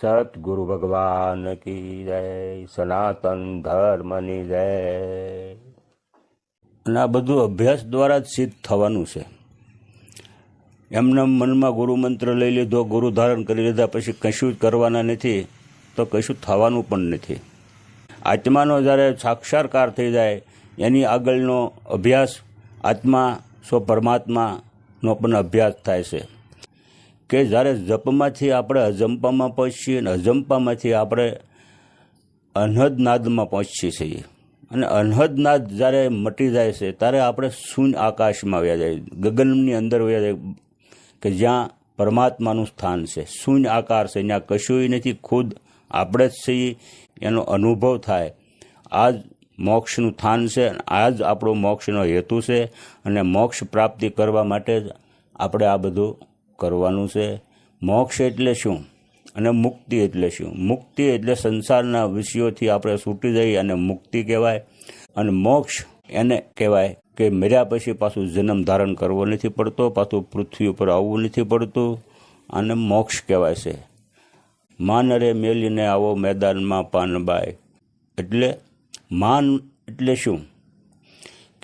સતગુરુ ભગવાન કી જય સનાતન ધર્મની જય અને આ બધું અભ્યાસ દ્વારા જ સિદ્ધ થવાનું છે. એમના મનમાં ગુરુ મંત્ર લઈ લીધો, ગુરુ ધારણ કરી લીધા, પછી કશું જ કરવાના નથી, તો કશું થવાનું પણ નથી. આત્માનો જ્યારે સાક્ષાત્કાર થઈ જાય, એની આગળનો અભ્યાસ આત્મા સ્વ પરમાત્માનો પણ અભ્યાસ થાય છે. કે જ્યારે જપમાંથી આપણે અજંપામાં પહોંચીએ અને અજંપામાંથી આપણે અનહદનાદમાં પહોંચીએ છીએ. અને અનહદનાદ જ્યારે મટી જાય છે, ત્યારે આપણે શૂન્ય આકાશમાં વ્યા જાય, ગગનની અંદર વ્યા જાય, કે જ્યાં પરમાત્માનું સ્થાન છે. શૂન્ય આકાર છે ત્યાં કશુંય નથી, ખુદ આપણે જ છીએ, એનો અનુભવ થાય. આ જ મોક્ષનું સ્થાન છે આ જ આપણો મોક્ષનો હેતુ છે, અને મોક્ષ પ્રાપ્તિ કરવા માટે જ આપણે આ બધું કરવાનું છે. મોક્ષ એટલે શું? અને મુક્તિ એટલે શું? મુક્તિ એટલે સંસારના વિષયોથી આપણે છૂટી જઈએ અને મુક્તિ કહેવાય. અને મોક્ષ એને કહેવાય કે મર્યા પછી પાછું જન્મ ધારણ કરવો નથી પડતો, પાછું પૃથ્વી ઉપર આવવું નથી પડતું અને મોક્ષ કહેવાય છે. માન રે મેલીને આવો મેદાનમાં પાનબાય. એટલે માન એટલે શું?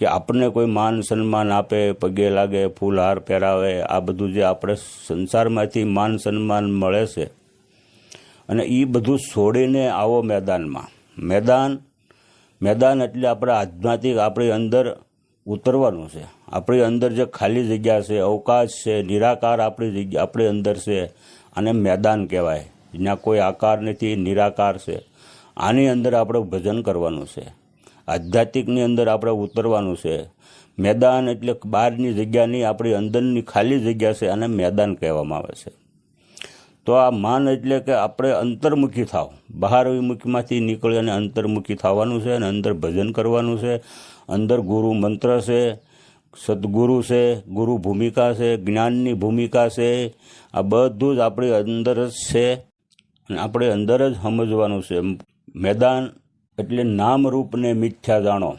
કે આપણને કોઈ માન સન્માન આપે, પગે લાગે ફૂલહાર પહેરાવે, આ બધું જે આપણે સંસારમાંથી માન સન્માન મળે છે. અને એ બધું છોડીને આવો મેદાનમાં. મેદાન મેદાન એટલે આપણે આધ્યાત્મિક, આપણી અંદર ઉતરવાનું છે. આપણી અંદર જે ખાલી જગ્યા છે, અવકાશ છે, નિરાકાર આપણી જગ્યા, આપણી અંદર છે. આને મેદાન કહેવાય. જ્યાં કોઈ આકાર નથી, નિરાકાર છે. આની અંદર આપણે ભજન કરવાનું છે. આધ્યાત્મિકની અંદર આપણે ઉતરવાનું છે. મેદાન એટલે બહારની જગ્યાની આપણી અંદરની ખાલી જગ્યા છે આને મેદાન કહેવામાં આવે છે. તો આ માન એટલે કે આપણે અંતર્મુખી થાવ. બહાર વિમુખીમાંથી નીકળી અને અંતર્મુખી થવાનું છે અને અંદર ભજન કરવાનું છે. અંદર ગુરુ મંત્ર છે, સદગુરુ છે, ગુરુ ભૂમિકા છે, જ્ઞાનની ભૂમિકા છે. આ બધું જ આપણી અંદર જ છે અને આપણે અંદર જ સમજવાનું છે. મેદાન એટલે નામરૂપને મિથ્યા જાણો.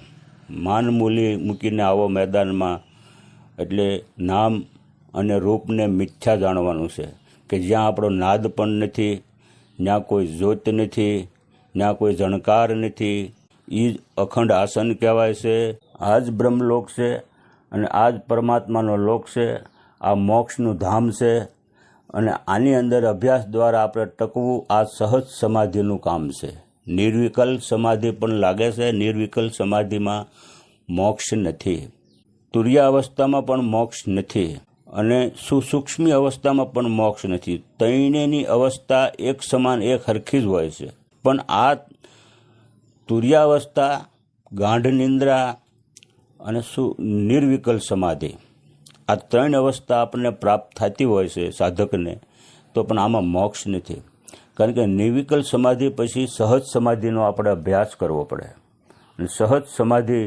માન મૂલી મૂકીને આવો મેદાનમાં. એટલે નામ અને રૂપને મિથ્યા જાણવાનું છે. કે જ્યાં આપણો નાદ પણ નથી ત્યાં કોઈ જ્યોત નથી ત્યાં કોઈ જણકાર નથી એ જ અખંડ આસન કહેવાય છે. આ જ બ્રહ્મલોક છે અને આ જ પરમાત્માનો લોક છે. આ મોક્ષનું ધામ છે. અને આની અંદર અભ્યાસ દ્વારા આપણે ટકવું આ સહજ સમાધિનું કામ છે. નિર્વિકલ સમાધિ પણ લાગે છે. નિર્વિકલ સમાધિમાં મોક્ષ નથી. તુર્ય અવસ્થામાં પણ મોક્ષ નથી અને સુસૂક્ષ્મી અવસ્થામાં પણ મોક્ષ નથી. તૈણેની અવસ્થા એક સમાન, એક હરખી જ હોય છે. પણ આ તુર્યાવસ્થા, ગાંઢ નિંદ્રા અને શું નિર્વિકલ સમાધિ, આ ત્રણ અવસ્થા આપણને પ્રાપ્ત થતી હોય છે સાધકને, તો પણ આમાં મોક્ષ નથી. કારણ કે નિર્વિકલ સમાધિ પછી સહજ સમાધિનો આપણે અભ્યાસ કરવો પડે. અને સહજ સમાધિ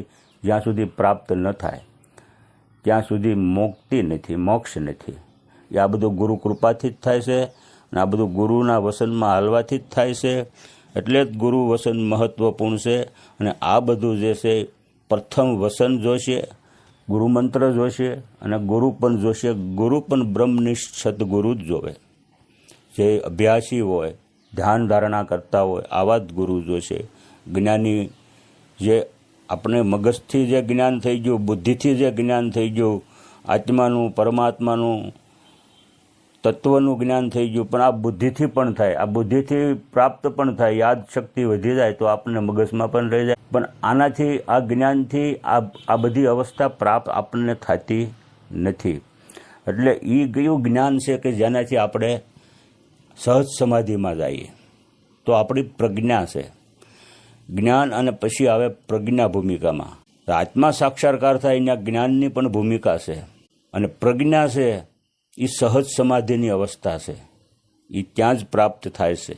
જ્યાં સુધી પ્રાપ્ત ન થાય, ત્યાં સુધી મુક્તિ નથી, મોક્ષ નથી. એ આ બધું ગુરુ કૃપાથી જ થાય છે અને આ બધું ગુરુના વસનમાં હાલવાથી જ થાય છે. એટલે જ ગુરુ વસન મહત્વપૂર્ણ છે અને આ બધું જે છે પ્રથમ વસન જોશે, ગુરુ મંત્ર જોશે અને ગુરુ પણ જોશે. ગુરુ પણ બ્રહ્મનિષ્ઠ ગુરુ જ જોવે. જે અભ્યાસી હોય ધ્યાન ધારણા કરતા હોય, આવા જ ગુરુ જોશે જ્ઞાની જે આપણે મગજથી જે જ્ઞાન થઈ ગયું, બુદ્ધિથી જે જ્ઞાન થઈ ગયું, આત્માનું, પરમાત્માનું, તત્વનું જ્ઞાન થઈ ગયું, પણ આ બુદ્ધિથી પણ થાય. આ બુદ્ધિથી પ્રાપ્ત પણ થાય, યાદ શક્તિ વધી જાય તો આપણને મગજમાં પણ રહી જાય. પણ આનાથી, આ જ્ઞાનથી, આ આ બધી અવસ્થા પ્રાપ્ત આપણને થતી નથી. એટલે એ કયું જ્ઞાન છે કે જેનાથી આપણે સહજ સમાધિમાં જઈએ તો આપણી પ્રજ્ઞા છે. જ્ઞાન અને પછી આવે પ્રજ્ઞા ભૂમિકામાં. આત્મા સાક્ષાત્કાર થાય એના જ્ઞાનની પણ ભૂમિકા છે. અને પ્રજ્ઞા છે એ સહજ સમાધિની અવસ્થા છે. એ ત્યાં જ પ્રાપ્ત થાય છે.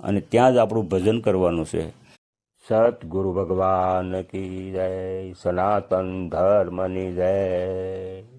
અને ત્યાં જ આપણું ભજન કરવાનું છે. સતગુરુ ભગવાન કી જય, સનાતન ધર્મની જય.